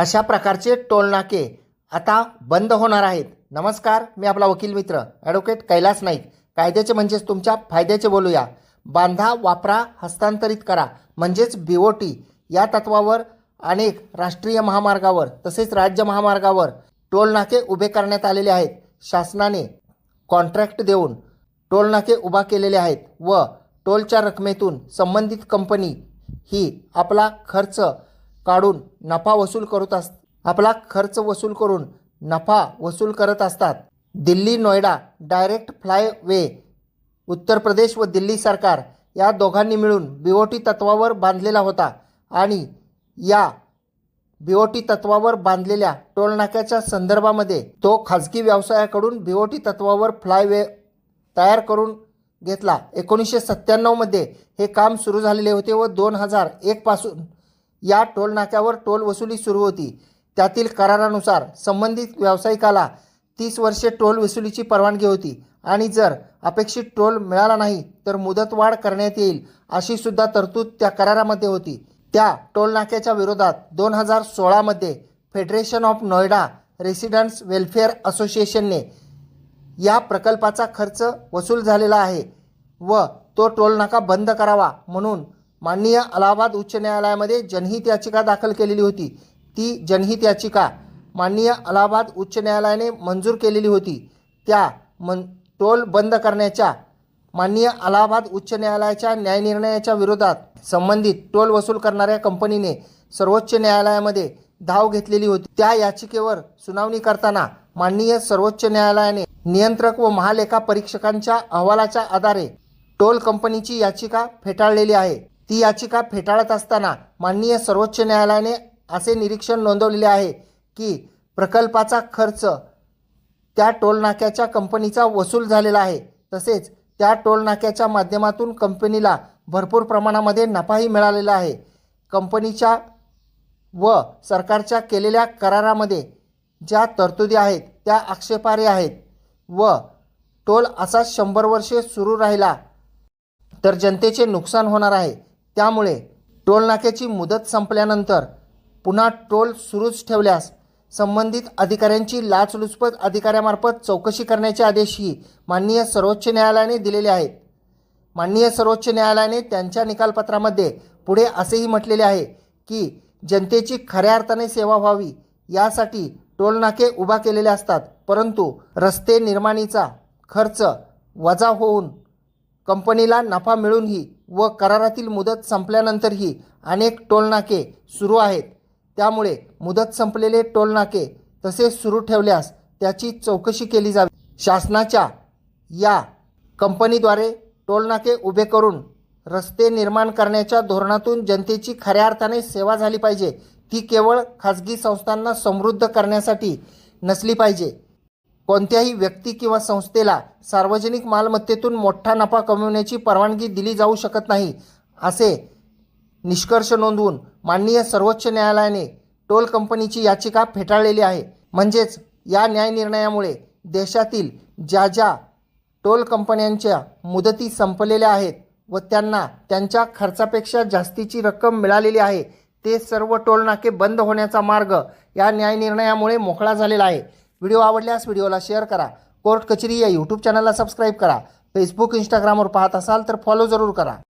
अशा प्रकारचे टोलनाके आता बंद होणार आहेत. नमस्कार मी आपला वकील मित्र ॲडव्होकेट कैलास नाईक. कायद्याचे म्हणजेच तुमच्या फायद्याचे बोलूया. बांधा वापरा हस्तांतरित करा म्हणजेच बी ओ टी या तत्वावर अनेक राष्ट्रीय महामार्गावर तसेच राज्य महामार्गावर टोलनाके उभे करण्यात आलेले आहेत. शासनाने कॉन्ट्रॅक्ट देऊन टोलनाके उभा केलेले आहेत व टोलच्या रकमेतून संबंधित कंपनी ही आपला खर्च काढून नफा वसूल करत अस आपला खर्च वसूल करून नफा वसूल करत असतात. Delhi Noida direct flyway Uttar Pradesh व दिल्ली सरकार या दोघांनी मिळून बीओटी तत्वावर बांधलेला होता आणि या बीओटी तत्वावर बांधलेल्या टोलनाक्याच्या संदर्भामध्ये तो खाजगी व्यवसायाकडून बीओटी तत्वावर फ्लायवे तयार करून घेतला. एकोणीसशे सत्त्याण्णवमध्ये हे काम सुरू झालेले होते व दोन हजार एकपासून या टोलनाक्यावर टोल वसुली सुरू होती. त्यातील करारानुसार संबंधित व्यावसायिकाला तीस वर्षे टोल वसुलीची परवानगी होती आणि जर अपेक्षित टोल मिळाला नाही तर मुदतवाढ करण्यात येईल अशी सुद्धा तरतूद त्या करारामध्ये होती. त्या टोलनाक्याच्या विरोधात दोन हजार सोळामध्ये federation of Noida residents welfare असोसिएशनने या प्रकल्पाचा खर्च वसूल झालेला आहे व तो टोलनाका बंद करावा म्हणून माननीय अलाहाबाद उच्च न्यायालयामध्ये जनहित याचिका दाखल केलेली होती. ती जनहित याचिका माननीय अलाहाबाद उच्च न्यायालयाने मंजूर केलेली होती. त्या मन टोल बंद करण्याच्या माननीय अलाहाबाद उच्च न्यायालयाच्या न्यायनिर्णयाच्या विरोधात संबंधित टोल वसूल करणाऱ्या कंपनीने सर्वोच्च न्यायालयामध्ये धाव घेतलेली होती. त्या याचिकेवर सुनावणी करताना माननीय सर्वोच्च न्यायालयाने नियंत्रक व महालेखा परीक्षकांच्या अहवालाच्या आधारे टोल कंपनीची याचिका फेटाळलेली आहे. ती याचिका फेटाळत असताना माननीय सर्वोच्च न्यायालयाने असे निरीक्षण नोंदवलेले आहे की प्रकल्पाचा खर्च त्या टोलनाक्याच्या कंपनीचा वसूल झालेला आहे. तसेच त्या टोलनाक्याच्या माध्यमातून कंपनीला भरपूर प्रमाणामध्ये नफाही मिळालेला आहे. कंपनीच्या व सरकारच्या केलेल्या करारामध्ये ज्या तरतुदी आहेत त्या आक्षेपार्ह आहेत व टोल असा शंभर वर्षे सुरू राहिला तर जनतेचे नुकसान होणार आहे. त्यामुळे टोलनाक्याची मुदत संपल्यानंतर पुन्हा टोल सुरूच ठेवल्यास संबंधित अधिकाऱ्यांची लाचलुचपत अधिकाऱ्यामार्फत चौकशी करण्याचे आदेशही माननीय सर्वोच्च न्यायालयाने दिलेले आहेत. माननीय सर्वोच्च न्यायालयाने त्यांच्या निकालपत्रामध्ये पुढे असेही म्हटलेले आहे की जनतेची खऱ्या अर्थाने सेवा व्हावी यासाठी टोलनाके उभा केलेले असतात परंतु रस्ते निर्माणीचा खर्च वजा होऊन कंपनीला नफा मिळूनही व करारातील मुदत संपल्यानंतरही अनेक टोलनाके सुरू आहेत. त्यामुळे मुदत संपलेले टोलनाके तसेच सुरू ठेवल्यास त्याची चौकशी केली जावी. शासनाच्या या कंपनीद्वारे टोलनाके उभे करून रस्ते निर्माण करण्याच्या धोरणातून जनतेची खऱ्या अर्थाने सेवा झाली पाहिजे. ती केवळ खाजगी संस्थांना समृद्ध करण्यासाठी नसली पाहिजे. कोणत्याही व्यक्ती किंवा संस्थेला सार्वजनिक मालमत्तेतून मोठा नफा कमविण्याची परवानगी दिली जाऊ शकत नाही असे निष्कर्ष नोंदवून माननीय सर्वोच्च न्यायालयाने टोल कंपनीची याचिका फेटाळलेली आहे. म्हणजेच या न्यायनिर्णयामुळे देशातील ज्या ज्या टोल कंपन्यांच्या मुदती संपलेल्या आहेत व त्यांना त्यांच्या खर्चापेक्षा जास्तीची रक्कम मिळालेली आहे ते सर्व टोलनाके बंद होण्याचा मार्ग या न्यायनिर्णयामुळे मोकळा झालेला आहे. व्हिडिओ आवडल्यास व्हिडिओला शेअर करा. कोर्ट कचेरी या यूट्यूब चॅनलला सबस्क्राईब करा. फेसबुक इंस्टाग्रामवर पाहत असाल तर फॉलो जरूर करा.